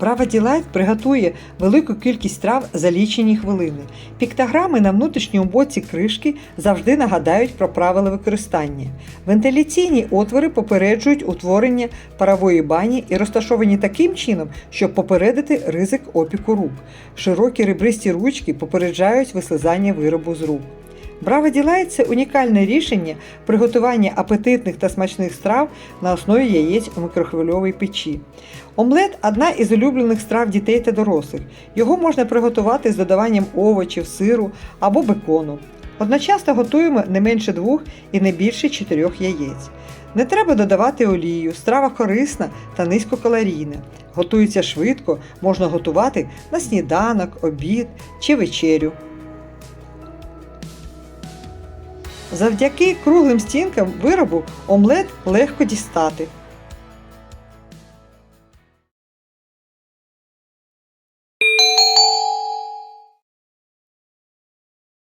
Brava Delight приготує велику кількість трав за лічені хвилини. Піктограми на внутрішньому боці кришки завжди нагадають про правила використання. Вентиляційні отвори попереджують утворення парової бані і розташовані таким чином, щоб попередити ризик опіку рук. Широкі ребристі ручки попереджають вислизання виробу з рук. Brava Delight – це унікальне рішення приготування апетитних та смачних страв на основі яєць у микрохвильовій печі. Омлет одна із улюблених страв дітей та дорослих. Його можна приготувати з додаванням овочів, сиру або бекону. Одночасно готуємо не менше двох і не більше чотирьох яєць. Не треба додавати олію, страва корисна та низькокалорійна. Готується швидко, можна готувати на сніданок, обід чи вечерю. Завдяки круглим стінкам виробу омлет легко дістати.